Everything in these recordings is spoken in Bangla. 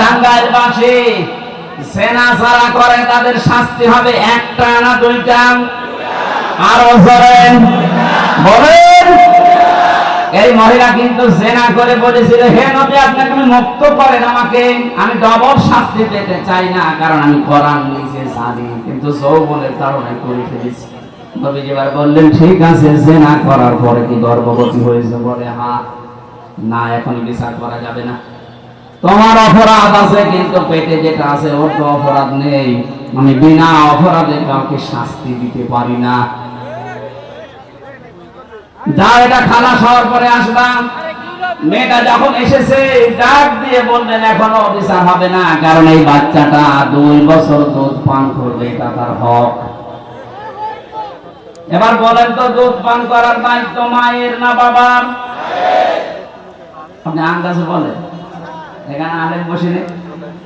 টাঙ্গাইল বাসী সেনা করে তাদের শাস্তি হবে একটা না দুইটা। আরও ধরেন বলেন। এই মহিলা কিন্তু করে বলেছিল, হে নবী মুক্ত করেন আমাকে। আমি ডবল শাস্তি পেতে চাই না, কারণ আমি নিজে কিন্তু করে ফেলেছি। এবার বললেন, ঠিক আছে করার পরে কি গর্ভবতী হয়েছে? বলে হ্যাঁ না, এখন বিচার করা যাবে না। তোমার অপরাধ আছে, কিন্তু পেটে যেটা আছে, ওর তো অপরাধ নেই। আমি বিনা অপরাধে কাউকে শাস্তি দিতে পারি না। এটা খালাস হওয়ার পরে আসলাম মেয়েটা যখন এসেছে, ডাক দিয়ে বললেন, এখনও হবে না, কারণ এই বাচ্চাটা দুই বছর দুধ পান করবে, এটা তার হক। এবার বলেন তো, দুধ পান করার দায়িত্ব মায়ের না বাবার? আপনি আন্দাজে বলেন। এখানে আলেম বসে নেই।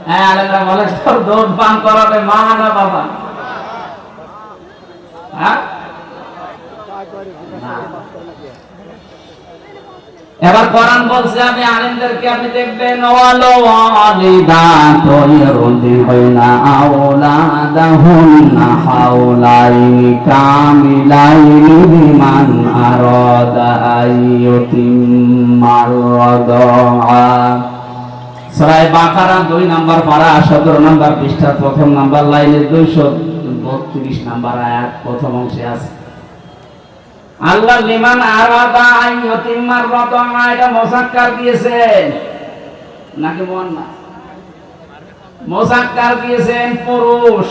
হ্যাঁ আলেমরা বলে, তোর দুধ পান করাবে মা না বাবা। হ্যাঁ? এবার কোরআন বলছে, আমি আলেমদেরকে, আপনি দেখবেন ওয়ালো ওয়ালিদাতু ইরদিনা আওলাদাহুন্না হাওলাইনি কামিলাইনি বিমান আরাদা আইয়ুতিম্মার রাদা সূরা বাকারা 2 নাম্বার পারা 17 নাম্বার পৃষ্ঠা প্রথম নাম্বার লাইনের 232 নাম্বার আয়াত প্রথম অংশে আছে। আল্লাহ লিমান আরাদা রাদা এটা দিয়েছেন। নাকি দিয়েছেন পুরুষ।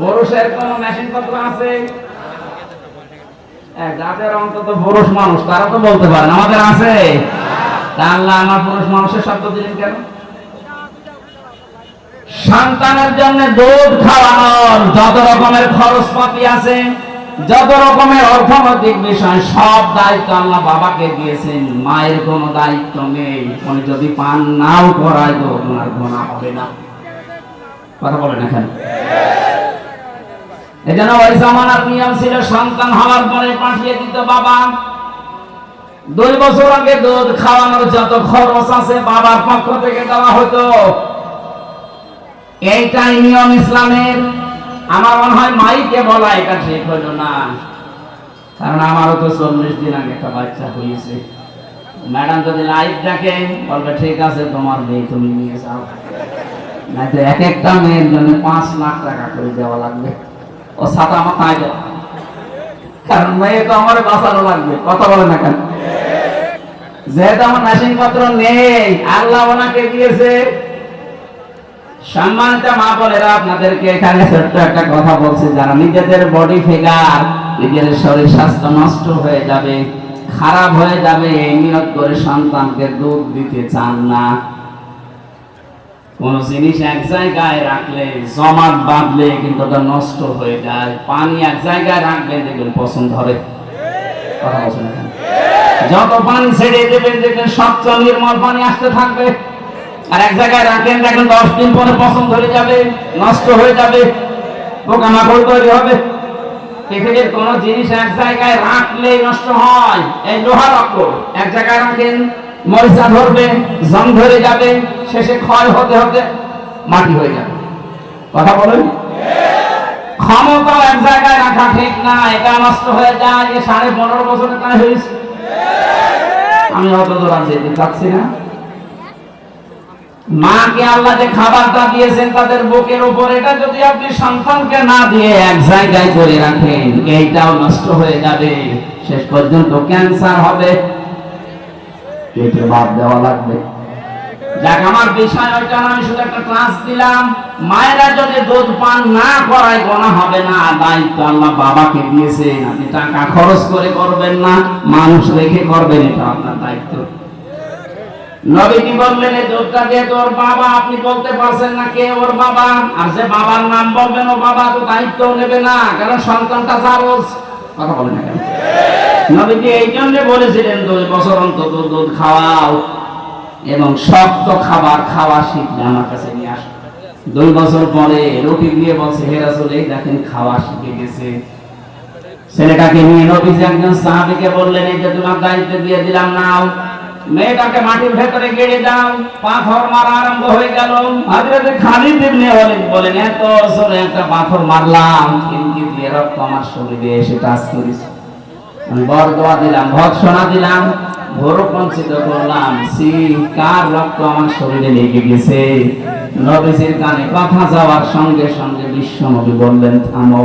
পুরুষের কোন মেশিন পত্র আছে? যাদের অন্তত পুরুষ মানুষ, তারা তো বলতে পারেন আমাদের আছে। আল্লাহ আমার পুরুষ মানুষের শব্দ দিলেন কেন? সন্তানের জন্য দুধ খাওয়ানোর যত রকমের খরচপাতি আছে, যত রকমের অর্থনৈতিক বিষয়, সব দায়িত্ব আল্লাহ বাবাকে দিয়েছেন। মায়ের কোনো দায়িত্ব নেই। উনি যদি পান, নাও করায় তো ওনার গোনা হবে না। কথা বলেন এখানে। এজন্য ওই জামানার নিয়ম ছিল, সন্তান হওয়ার পরে পাঠিয়ে দিত বাবা। দুই বছর আগে দুধ খাওয়ানোর যত খরচ আছে বাবার পক্ষ থেকে দেওয়া হতো। এইটাই নিয়ম ইসলামের, আমার মনে হয় মাইকে বলা এটা ঠিক হইল না। কারণ আমারও তো চল্লিশ দিন আগে একটা বাচ্চা হয়েছে। ম্যাডাম যদি লাইভ দেখে, বলবে, ঠিক আছে, তোমার মেয়ে তুমি নিয়ে যাও। না তো এক একটা মেয়ের জন্য পাঁচ লাখ টাকা করে দেওয়া লাগবে। ও ছাতা মাথায় দেওয়া কারণ মেয়ে তো আমার বাঁচানো লাগবে, কথা বলে না কেন? যেহেতু আমার মেশিন পত্র নেই, আল্লাহ ওনাকে দিয়েছে। সম্মানিত মা বোনেরা, আপনাদেরকে এখানে ছোট্ট একটা কথা যারা নিজেদের বডি ফিগার শরীর স্বাস্থ্য নষ্ট হয়ে যাবে, খারাপ হয়ে যাবে, এই নিয়ত করে সন্তানকে দুধ দিতে চান না। কোন জিনিস এক জায়গায় রাখলে, জমাট বাঁধলে কিন্তু ওটা নষ্ট হয়ে যায়। পানি এক জায়গায় রাখলে দেখবেন পছন্দ হবে। কথা যত পানি ছেড়ে দেবেন, দেখবেন স্বচ্ছ নির্মল পানি আসতে থাকবে। আর এক জায়গায় রাখেন দেখেন দশ দিন পরে পছন্দ হয়ে যাবে, নষ্ট হয়ে যাবে, পোকামাকড় তৈরি হবে। পৃথিবীর কোন জিনিস এক জায়গায় নষ্ট হয়। এই এক জায়গায় রাখেন, মরিচা ধরবে, জং ধরে যাবে, শেষে ক্ষয় হতে হতে মাটি হয়ে যাবে। কথা বলেন? ক্ষমতা এক জায়গায় রাখা ঠিক না, এটা নষ্ট হয়ে যায় সাড়ে পনেরো বছরের কাজ হয়েছে। আমি অত দোকান যেতে চাচ্ছি না। মাকে আল্লাহ যে খাবারটা দিয়েছেন তাদের বুকের উপর, এটা যদি আপনি সন্তানকে না দিয়ে এক জায়গায় করে রাখেন, এইটাও নষ্ট হয়ে যাবে। শেষ পর্যন্ত ক্যান্সার হবে। পেটে বাদ দেওয়া লাগবে। যাক আমার বিষয় ওইটা আমি শুধু একটা ক্লাস দিলাম। মায়েরা যদি দুধ পান না করায়, গোনা হবে না। দায়িত্ব আল্লাহ বাবাকে দিয়েছেন। আপনি টাকা খরচ করে করবেন না, মানুষ রেখে করবেন, এটা আপনার দায়িত্ব। নবীজি বললেন, এই দুধটা দিয়ে তোর বাবা, আপনি বলতে পারছেন না কে ওর বাবা। আর যে বাবার নাম বলবেন, ও বাবা তো দায়িত্ব নেবে না। কারণ সন্তানটা জারজ কথা বলেন না কেন? নবীজি এই জন্য বলেছিলেন, দুই বছর অন্তত দুধ খাওয়াও। এবং শক্ত খাবার খাওয়া শিখলে আমার কাছে নিয়ে আসো দুই বছর পরে রুটি দিয়ে বলছে, হে রাসূল দেখেন খাওয়া শিখে গেছে। ছেলেটাকে নিয়ে নবীজি একজন সাহাবীকে বললেন যে তোমার দায়িত্ব দিয়ে দিলাম, নাও। মেয়েটাকে মাটির ভেতরে গেড়ে দাও। পাথর মারা আরম্ভ হয়ে গেল। হযরত খালিদ ইবনে ওয়ালিদ বলেন, এত জোরে একটা পাথর মারলাম, কিন্তু দিয়ে রক্ত আমার শরীরে এসে টাচ করেছে। আমি বরদোয়া দিলাম, ভৎসনা দিলাম। ভোরকঞ্চিত করলাম কার রক্ত আমার শরীরে লেগে গেছে? নবীজির কানে কথা যাওয়ার সঙ্গে সঙ্গে বিশ্ব নবী বললেন, থামো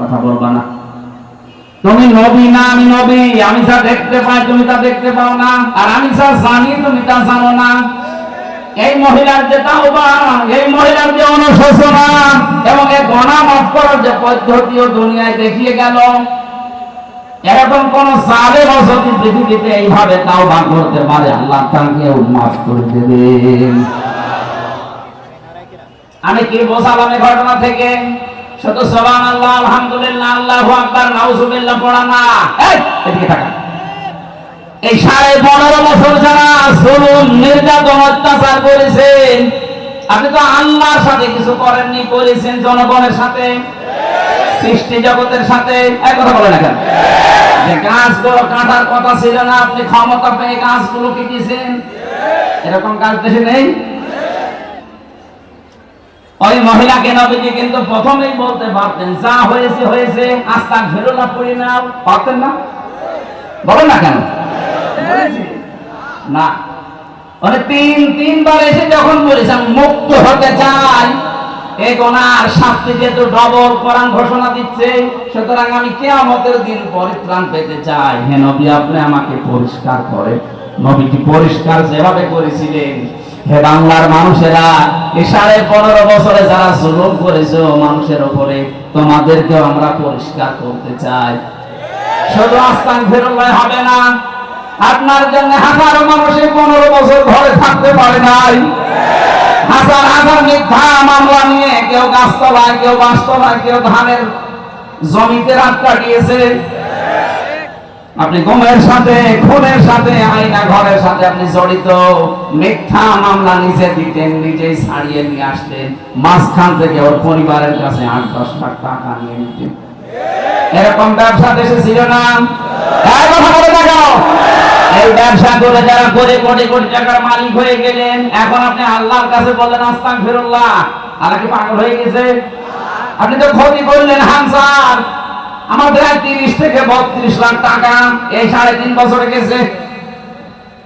কথা বলবা না। তুমি নবী না, আমি নবী। আমি যা দেখতে পাই, তুমি তা দেখতে পাও না। আর আমি যা জানি, তুমি তা জানো না। এই মহিলার যে তাওবা, এই মহিলার যে অনুশোচনা এবং এই গণা মাফ করার যে পদ্ধতিও দুনিয়ায় দেখিয়ে গেল। এরকম কোন সালে বসতি পৃথিবীতে এইভাবে তাওবা করতে পারে, আল্লাহ তাকে মাফ করে দেবেন আমি কি বোঝালাম এই ঘটনা থেকে? আল্লাহ আলহামদুলিল্লাহ আকবার পড়া না। এদিকে এই সাড়ে পনেরো বছর যারা জুলুম, নির্যাতন, অত্যাচার করেছেন, আপনি তো আল্লাহর সাথে কিছু করেননি, করেছেন জনগণের সাথে? সৃষ্টি জগতের সাথে এক কথা বলে না কেন? যে গাছগুলো কাটার কথা ছিল না, আপনি ক্ষমতা পেয়ে গাছগুলো কেটেছেন। এরকম কাজ দেশে নেই? ওই মহিলাকে নবীজি কিন্তু প্রথমেই বলতে পারতেন, যা হয়েছে হয়েছে আস্তা ঘেরোলা পড়ি না পারতেন না? বলেন না কেন? না। মানে তিন, তিনবার এসে যখন বলেছেন, মুক্ত হতে চাই গোনার শাস্তি যেহেতু ডবল ঘোষণা দিচ্ছে, সুতরাং আমি কেয়ামতের দিন পরিত্রাণ পেতে চাই। হে নবী, আপনি আমাকে পরিষ্কার করে নবীটি পরিষ্কার যেভাবে করেছিলেন। হে বাংলার মানুষেরা সাড়ে পনেরো বছরে যারা জুলুম করেছে, মানুষের ওপরে তোমাদেরকেও আমরা পরিষ্কার করতে চাই। শুধু আস্তান ফেরোল্লায় হবে না। আপনার জন্য হাজারো মানুষের পনেরো বছর ঘরে থাকতে পারে নাই। হাজার হাজার মিথ্যা মামলা নিয়ে কেউ গাছতলায় কেউ বাসতলায় কেউ ধানের জমিতে রাত কাটিয়েছে। আপনি গমের সাথে, খুনের সাথে আইনা ঘরের সাথে আপনি জড়িত। মিথ্যা মামলা নিজে দিতেন, নিজেই ছাড়িয়ে নিয়ে আসতেন। মাঝখান থেকে ওর পরিবারের কাছে আট, দশ লাখ টাকা নিয়ে নিতেন। এরকম ব্যবসা দেশে ছিল না। দেখো এই ব্যবসা করে যারা কোটি কোটি টাকার মালিক হয়ে গেলেন, এখন আপনি আল্লাহর কাছে বললেন ফিরুল্লাহ আল্লাহ কি পাগল হয়ে গেছে? আপনি তো ক্ষতি করলেন তিরিশ থেকে বত্রিশ লাখ টাকা, এই সাড়ে তিন বছরে গেছে।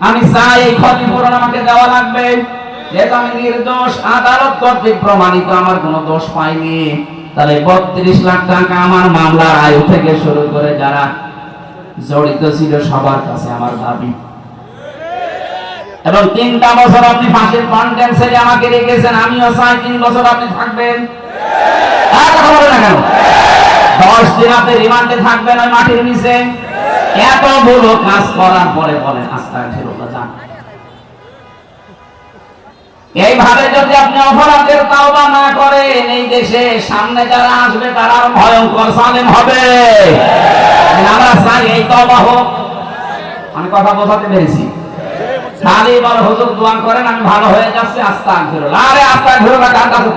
আমি চাই এই ক্ষতিপূরণ আমাকে দেওয়া লাগবে। যেহেতু আমি নির্দোষ, আদালত কর্তৃক প্রমাণিত, আমার কোনো দোষ পাইনি। তাহলে বত্রিশ লাখ টাকা আমার মামলার আয়ু থেকে শুরু করে যারা জড়িত ছিল সবার কাছে আমার দাবি। এবং তিনটা বছর আপনি ফাঁসির কন্টেন্ট আমাকে রেখেছেন, আমিও চাই তিন বছর আপনি থাকবেন। দশ দিন আপনি রিমান্ডে থাকবেন ওই মাটির নিচে। এতগুলো কাজ করার পরে বলেন আস্তে ফেরত এইভাবে যদি আপনি অপরাধের তাওবা না করেন, এই দেশে সামনে যারা আসবে তারা ভয়ঙ্কর সালেম হবে। আমরা চাই এই তওবা হোক। আমি কথা বোঝাতে পেরেছি। খালি বল, হুজুর দোয়া করেন, আমি ভালো হয়ে যাচ্ছি আস্তাক ফিরুল্লাহ আরে আস্তাক ফিরুল্লাহ কার। কাছে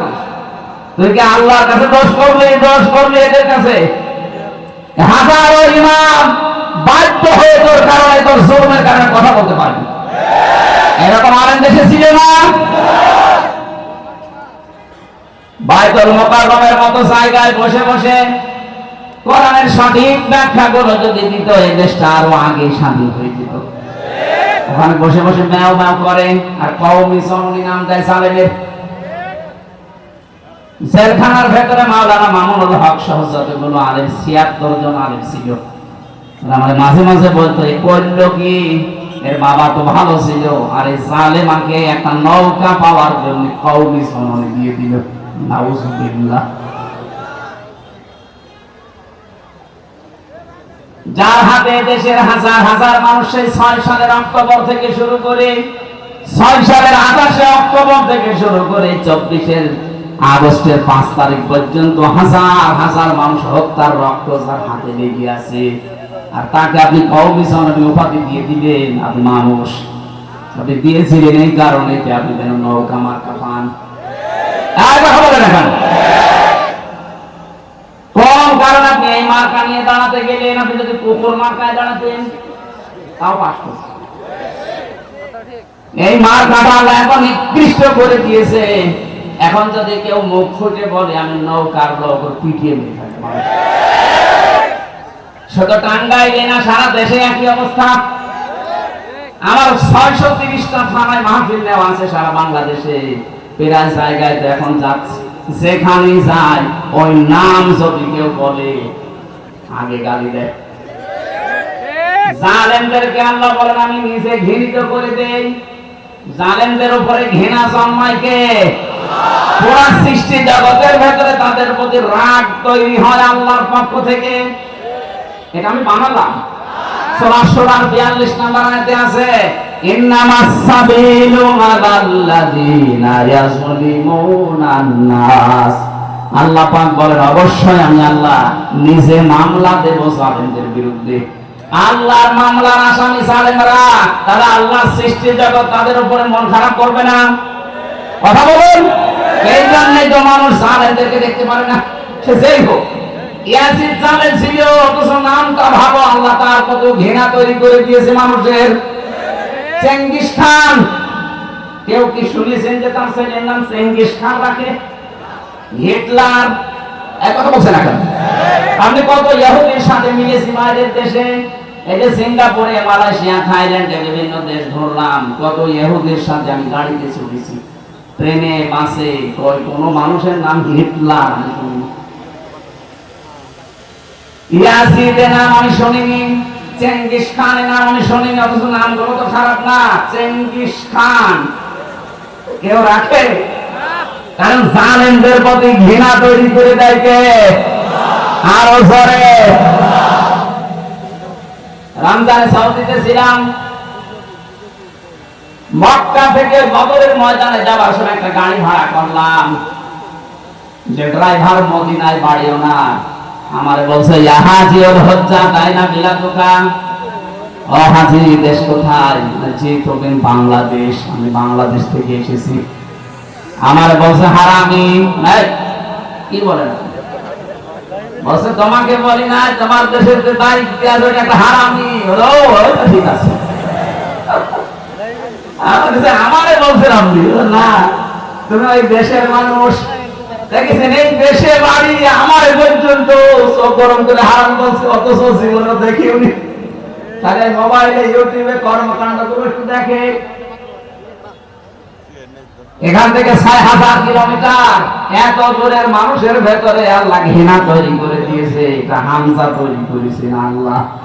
তুই কি আল্লাহর কাছে দোষ করবি দোষ করবি এদের কাছে? হাজারো ইমাম বাধ্য হয়ে তোর কারণে, তোর জুলমের কারণে কথা বলতে পারবি এরকম আলেম দেশে ছিল না? বাইতুল মোকাররমের মতো জায়গায় বসে বসে কোরআনের সঠিক ব্যাখ্যা গুলো যদি দিত, এই দেশটা আরও আগে স্বাধীন হয়ে যেত ওখানে বসে বসে ম্যাও ম্যাও করে, আর কওমি সননি নাম দেয় সালেমের। জেলখানার ভেতরে মাওলানা মামুনুল হক সহ যতগুলো আলেম, ছিয়াত্তর জন আলেম ছিল। আমাদের মাঝে মাঝে বলতো, এই করল কি এর বাবা তো ভালো ছিল, আর এই জালেমাকে একটা নৌকা পাওয়ার জন্য কওমি সননি দিয়ে দিল। নাউজুবিল্লাহ। যার হাতে দেশের হাজার হাজার মানুষ সেই ছয় সালের অক্টোবর থেকে শুরু করে, ছয় সালের আঠাশে অক্টোবর থেকে শুরু করে চব্বিশের আগস্টের পাঁচ তারিখ পর্যন্ত হাজার হাজার মানুষ হত্যার রক্ত যার হাতে লেগে আছে। আর তাকে আপনি কৌমিশন উপাধি দিয়ে দিবেন আপনি মানুষ। আপনি দিয়েছিলেন এই কারণে যে আপনি যেন নৌকা মার্কা পান আর কথা বলে না কেন? কোন আপনি এই মার্কা নিয়ে দাঁড়াতে গেলেন? আপনি যদি এখন নিকৃষ্ট করে এখন যদি কেউ মুখ ফুটে বলে, আমি নৌকার লোক পিটিয়ে। শুধু টাঙ্গাইলে না, সারা দেশে একই অবস্থা। আমার ছয়শো তিরিশটা থানায় মাহফিল নেওয়া আছে, সারা বাংলাদেশে। প্রায় জায়গায় তো এখন যাচ্ছে। যেখানেই যায়, ওই নাম যদি কেউ বলে, আগে গালি দেয়। জালেমদেরকে আল্লাহ বলেন, আমি নিজে ঘৃণিত করে দেই। জালেমদের উপরে ঘৃণা জন্মায় কে? পুরা সৃষ্টি জগতের ভেতরে তাদের প্রতি রাগ তৈরি হয় আল্লাহর পক্ষ থেকে। এটা আমি বানালাম। আল্লাহ নিজে মামলা দেব জালেমদের বিরুদ্ধে। আল্লাহর মামলার আসামি জালেমরা, তারা আল্লাহর সৃষ্টি জগৎ তাদের উপরে মন খারাপ করবে না। কথা বলুন। এই জন্যই তো মানুষ দেখতে পারে না। সে যেই হোক ইয়াসিন জালেম ছিল, অথচ নামটা ভালো আল্লাহ তার কত ঘৃণা তৈরি করে দিয়েছে মানুষের। চেঙ্গিস খান, কেউ কি শুনেছেন যে তার ছেলের নাম চেঙ্গিস খান রাখে? হিটলার এক কথা বলছেন এখন আপনি কত সাথে মিলেছি বাইরের দেশে? এই যে সিঙ্গাপুরে, মালয়েশিয়া, থাইল্যান্ডে বিভিন্ন দেশ ঘুরলাম, কত ইহুদির সাথে আমি গাড়িতে চলেছি ট্রেনে, বাসে কোনো মানুষের নাম হিটলার, আমি। ইয়াসিদের নাম আমি শুনিনি, চেঙ্গিস খানের নাম আমি শুনিনি, অথচ নামগুলো তো খারাপ না। Genghis Khan. কেউ রাখে? কারণ জালেমদের প্রতি ঘৃণা তৈরি করে দেয় কে? আরও রমজানে সৌদিতে ছিলাম। মক্কা থেকে বদরের ময়দানে যাবার সময় একটা গাড়ি ভাড়া করলাম। যে ড্রাইভার মদিনায় বাড়িও না। আমার বলছে হাজি ওর হজ্জা, তাই না বিলা দোকান? ও হাজি, দেশ কোথায়? জি প্রবীণ বাংলাদেশ, আমি বাংলাদেশ থেকে এসেছি। আমার বলছে, হারামি। কি বলেন? বলছে, তোমাকে বলি না, তোমার দেশের যে তারিখ একটা হারামি। হলো ঠিক আছে। আমার বলছে আপনি না, তুমি ওই দেশের মানুষ এখান থেকে হাজার কিলোমিটার মানুষের ভেতরে আল্লাহ ঘৃণা তৈরি করে দিয়েছে, এটা হামজা তৈরি করেছে আল্লাহ।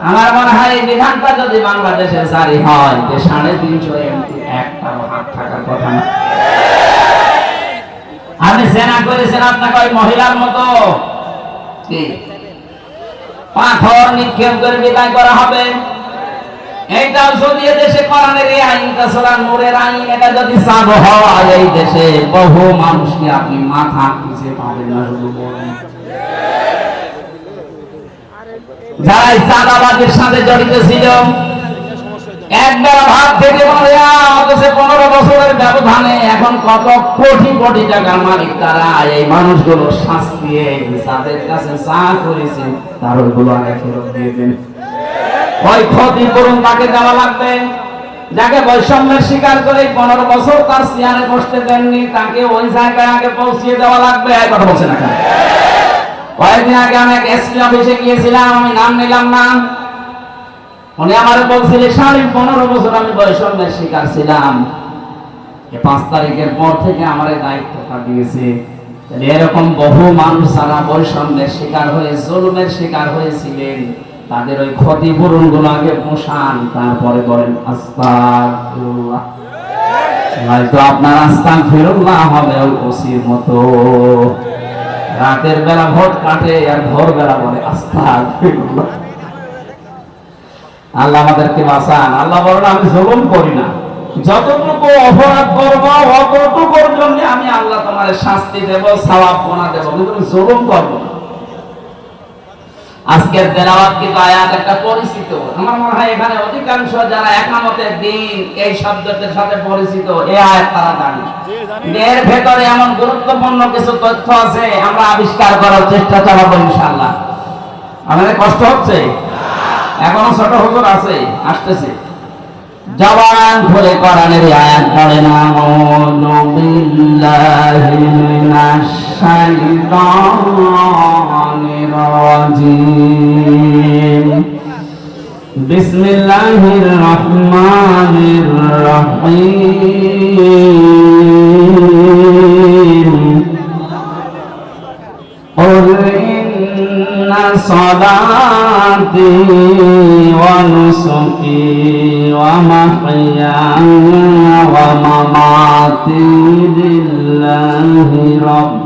আমার মনে হয় এই বিধানটা যদি বাংলাদেশে জারি হয় যে সাড়ে তিনশো এমপি একটাও হাত থাকার কথা না। আপনি সেনা করেছেন আপনাকে ওই মহিলার মতো। পাথর নিক্ষেপ করে বিদায় করা হবে। এইটাও যদি দেশে কোরআনের এই আইনটা সোলার নূরের আইন, এটা যদি চালু হয়, এই দেশে বহু মানুষকে আপনি মাথা পিছিয়ে পাবেন না শুধু বলুন। যারা এই চাঁদাবাজের সাথে জড়িত ছিল, একবার ভাত থেকে বলে অথচ পনেরো বছরের ব্যবধানে এখন কত কোটি কোটি টাকার মালিক তারা? এই মানুষগুলো শাস্তি তাদের কাছে চা করেছে, তার ওইগুলো আগে ফেরত দিয়ে দেন। ওই ক্ষতিপূরণ তাকে দেওয়া লাগবে। যাকে বৈষম্যের শিকার করে পনেরো বছর তার চেয়ারে বসতে দেননি, তাকে ওই জায়গায় আগে পৌঁছিয়ে দেওয়া লাগবে। এই কথা বলছে না? কয়েকদিন আগে আমি এক এসপি অফিসে গিয়েছিলাম, আমি নাম নিলাম না। উনি আমার বলছিলেন, সাড়ে পনেরো বছর আমি বৈষম্যের শিকার ছিলাম। পাঁচ তারিখের পর থেকে আমার দায়িত্বটা দিয়েছে। এরকম বহু মানুষ যারা বৈষম্যের শিকার হয়ে, জুলুমের শিকার হয়েছিলেন, তাদের ওই ক্ষতিপূরণগুলো আগে পোষান, তারপরে বলেন, আস্তাগফিরুল্লাহ। হয়তো আপনার ফিরুল্লাহ হবে ওসির মতো। রাতের বেলা ভোট কাটে আর ভোর বেলা বলে আস্তাক আল্লাহ আমাদেরকে বাঁচান। আল্লাহ বলেন, আমি জুলুম করি না। যতটুকু অপরাধ করব, অতটুকুর জন্য আমি আল্লাহ তোমার শাস্তি দেব সালাপ বোনা দেবো। কিন্তু জুলুম করব না। আজকের তেলাওয়াত কিন্তু আয়াত একটা পরিচিত। আমার মনে হয় এখানে অধিকাংশ যারা একামতের দিন এই শব্দটির সাথে পরিচিত এই আয়াত তারা জানে। এর ভেতরে এমন গুরুত্বপূর্ণ কিছু তথ্য আছে, আমরা আবিষ্কার করার চেষ্টা চালাবো ইনশাআল্লাহ। আমাদের কষ্ট হচ্ছে? এখনও ছোট হুজুর আছে, আসতেছে। জবান খুলে কোরআনের আয়াত পড়ে না। শাইতানির الرجيم. بسم الله الرحمن الرحيم. قل إن صلاتي ونسكي ومحياي ومماتي لله رب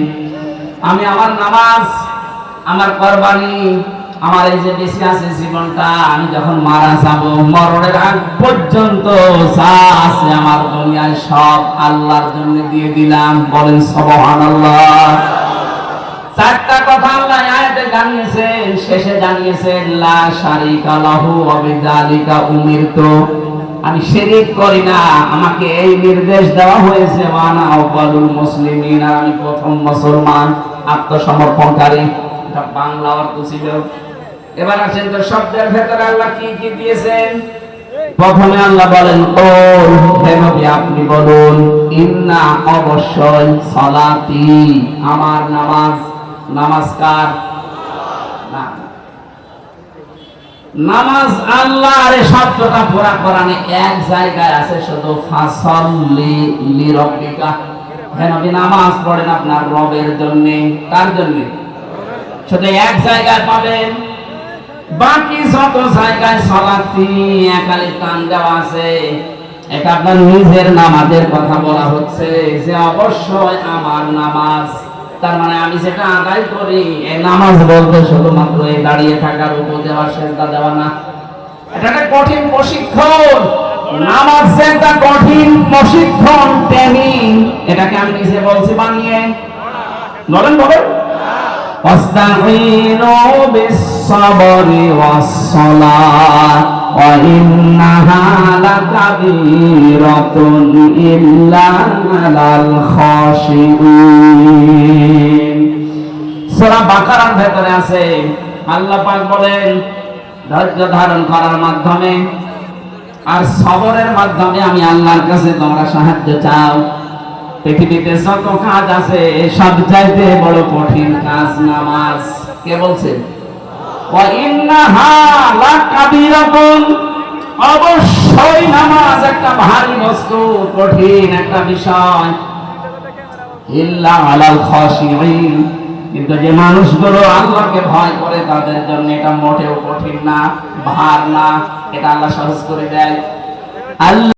আমি আমার নামাজ, আমার কোরবানি, আমার এই যে বেঁচে আছে জীবনটা, আমি যখন মারা যাব, মরণের আগ পর্যন্ত যা আছে আমার দুনিয়ায় সব আল্লাহর জন্য দিয়ে দিলাম। বলেন, সুবহানাল্লাহ। চারটা কথা আল্লাহ আয়াতে জানিয়েছেন, শেষে জানিয়েছেন, লা শারিকা লাহু ওয়া বিযালিকা উমিরতু। আমি শিরিক করি না, আমাকে এই নির্দেশ দেওয়া হয়েছে ওয়ানা আউয়ালুল মুসলিমিন আমি প্রথম মুসলমান। আত্মসমর্পণকারী। এটা বাংলা অর্থ ছিল। এবার আসেন তো শব্দের ভেতরে আল্লাহ কি কি দিয়েছেন? প্রথমে আল্লাহ বলেন ও হে নবী, আপনি বলুন, ইন্না অবশ্যই সালাতি, আমার নামাজ নামাজ কার না। নামাজ আল্লাহর এই শব্দটা পুরা কোরআনে এক জায়গায় আছে, শুধু ফাসাল্লি লিরাব্বিকা। হে নবী নামাজ পড়েন আপনার রবের জন্য। জন্য? শুধু এক জায়গায় পাবেন। বাকি জায়গায় সলাতি একালি টান দেওয়া আছে। এটা আপনার নিজের নামাজের কথা বলা হচ্ছে যে অবশ্যই আমার নামাজ। তার মানে আমি যেটা আদায় করি, এই নামাজ বলতে শুধুমাত্র এই দাঁড়িয়ে থাকার উপর দেওয়া সেজদা দেওয়া না। এটা একটা কঠিন প্রশিক্ষণ। নামাজ যে একটা কঠিন প্রশিক্ষণ ট্রেনিং এটাকে আমি নিজে বলছি বানিয়ে বলেন বলেন واستعينوا بالصبر والصلاة وإنها لكبيرة إلا على الخاشعين সূরা বাকারার ভেতরে আছে আল্লাহ পাক বলেন ধৈর্য ধারণ করার মাধ্যমে আর সবরের মাধ্যমে আমি আল্লাহর কাছে তোমরা সাহায্য চাও। পৃথিবীতে যত কাজ আছে, সব চাইতে বড় কঠিন কাজ নামাজ। কে বলছে? অবশ্যই নামাজ একটা ভারী বস্তু, কঠিন একটা বিষয়। ইল্লা আলাল খাশিঈন। কিন্তু যে মানুষগুলো আল্লাহকে ভয় করে, তাদের জন্য এটা মোটেও কঠিন না, ভার না। এটা আল্লাহ সহজ করে দেয়। আল্লাহ